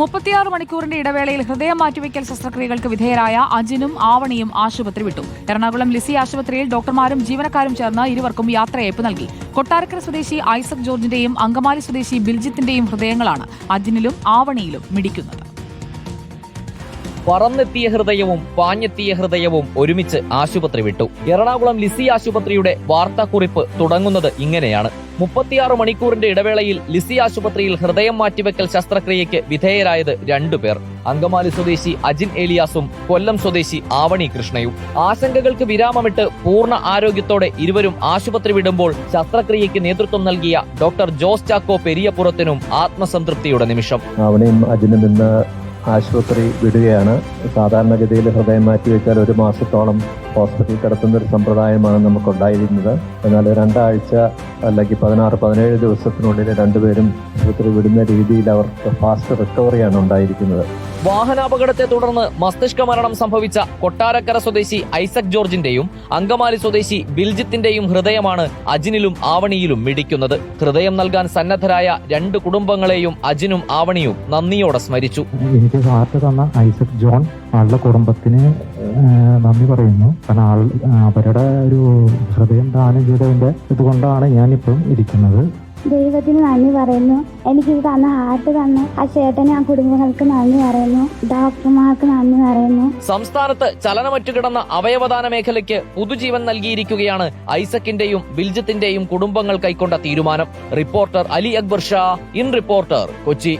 മുപ്പത്തിയാറ് മണിക്കൂറിന്റെ ഇടവേളയിൽ ഹൃദയം മാറ്റിവെക്കൽ ശസ്ത്രക്രിയകൾക്ക് വിധേയരായ അജിനും ആവണിയും ആശുപത്രി വിട്ടു. എറണാകുളം ലിസി ആശുപത്രിയിൽ ഡോക്ടർമാരും ജീവനക്കാരും ചേർന്ന് ഇരുവർക്കും യാത്രയയപ്പ് നൽകി. കൊട്ടാരക്കര സ്വദേശി ഐസക് ജോർജിന്റെയും അങ്കമാലി സ്വദേശി ബിൽജിത്തിന്റെയും ഹൃദയങ്ങളാണ് അജിനിലും ആവണിയിലും മിടിക്കുന്നത്. പറന്നെത്തിയ ഹൃദയവും പാഞ്ഞെത്തിയ ഹൃദയവും ഒരുമിച്ച് ആശുപത്രി വിട്ടു. എറണാകുളം ലിസി ആശുപത്രിയുടെ വാർത്താക്കുറിപ്പ് തുടങ്ങുന്നത് ഇങ്ങനെയാണ്. മുപ്പത്തിയാറ് മണിക്കൂറിന്റെ ഇടവേളയിൽ ലിസി ആശുപത്രിയിൽ ഹൃദയം മാറ്റിവെക്കൽ ശസ്ത്രക്രിയയ്ക്ക് വിധേയരായത് രണ്ടുപേർ അങ്കമാലി സ്വദേശി അജിൻ ഏലിയാസും കൊല്ലം സ്വദേശി ആവണി കൃഷ്ണയും. ആശങ്കകൾക്ക് വിരാമമിട്ട് പൂർണ ആരോഗ്യത്തോടെ ഇരുവരും ആശുപത്രി വിടുമ്പോൾ ശസ്ത്രക്രിയയ്ക്ക് നേതൃത്വം നൽകിയ ഡോക്ടർ ജോസ് ചാക്കോ പെരിയപുറത്തിനും ആത്മസംതൃപ്തിയുടെ നിമിഷം. അവിടെയും അജിനും ആശുപത്രി വിടുകയാണ്. സാധാരണഗതിയിൽ ഹൃദയം മാറ്റിവെച്ചാൽ ഒരു മാസത്തോളം ഹോസ്പിറ്റലിൽ കിടത്തുന്ന ഒരു സമ്പ്രദായമാണ് നമുക്കുണ്ടായിരുന്നത്. എന്നാൽ രണ്ടാഴ്ച അല്ലെങ്കിൽ പതിനാറ് പതിനേഴ് ദിവസത്തിനുള്ളിൽ രണ്ടുപേരും ആശുപത്രി വിടുന്ന രീതിയിൽ അവർക്ക് ഫാസ്റ്റ് റിക്കവറിയാണ് ഉണ്ടായിരിക്കുന്നത്. വാഹനാപകടത്തെ തുടർന്ന് മസ്തിഷ്ക മരണം സംഭവിച്ച കൊട്ടാരക്കര സ്വദേശി ഐസക് ജോർജിന്റെയും അങ്കമാലി സ്വദേശി ബിൽജിത്തിന്റെയും ഹൃദയമാണ് അജിനിലും ആവണിയിലും മിടിക്കുന്നത്. ഹൃദയം നൽകാൻ സന്നദ്ധരായ രണ്ട് കുടുംബങ്ങളെയും അജിനും ആവണിയും നന്ദിയോടെ സ്മരിച്ചു. എനിക്ക് വാർത്ത തന്ന ഐസക് ജോൺ ആളുടെ കുടുംബത്തിന് നന്ദി പറയുന്നു. കാരണം അവരുടെ ഒരു ഹൃദയം ദാനം ചെയ്തതിന്റെ ഇതുകൊണ്ടാണ് ഞാനിപ്പം ഇരിക്കുന്നത്. ദൈവത്തിന് നന്ദി പറയുന്നു. എനിക്ക് തന്ന ഹാർട്ട് തന്ന ആ ചേട്ടന് ആ കുടുംബങ്ങൾക്ക് നന്ദി പറയുന്നു. ഡോക്ടർമാർക്ക് നന്ദി പറയുന്നു. സംസ്ഥാനത്ത് ചലനമറ്റു കിടന്ന അവയവദാന മേഖലയ്ക്ക് പുതുജീവൻ നൽകിയിരിക്കുകയാണ് ഐസക്കിന്റെയും ബിൽജിത്തിന്റെയും കുടുംബങ്ങൾ കൈക്കൊണ്ട തീരുമാനം. Reporter Ali Akbar Shah in reporter Kochi.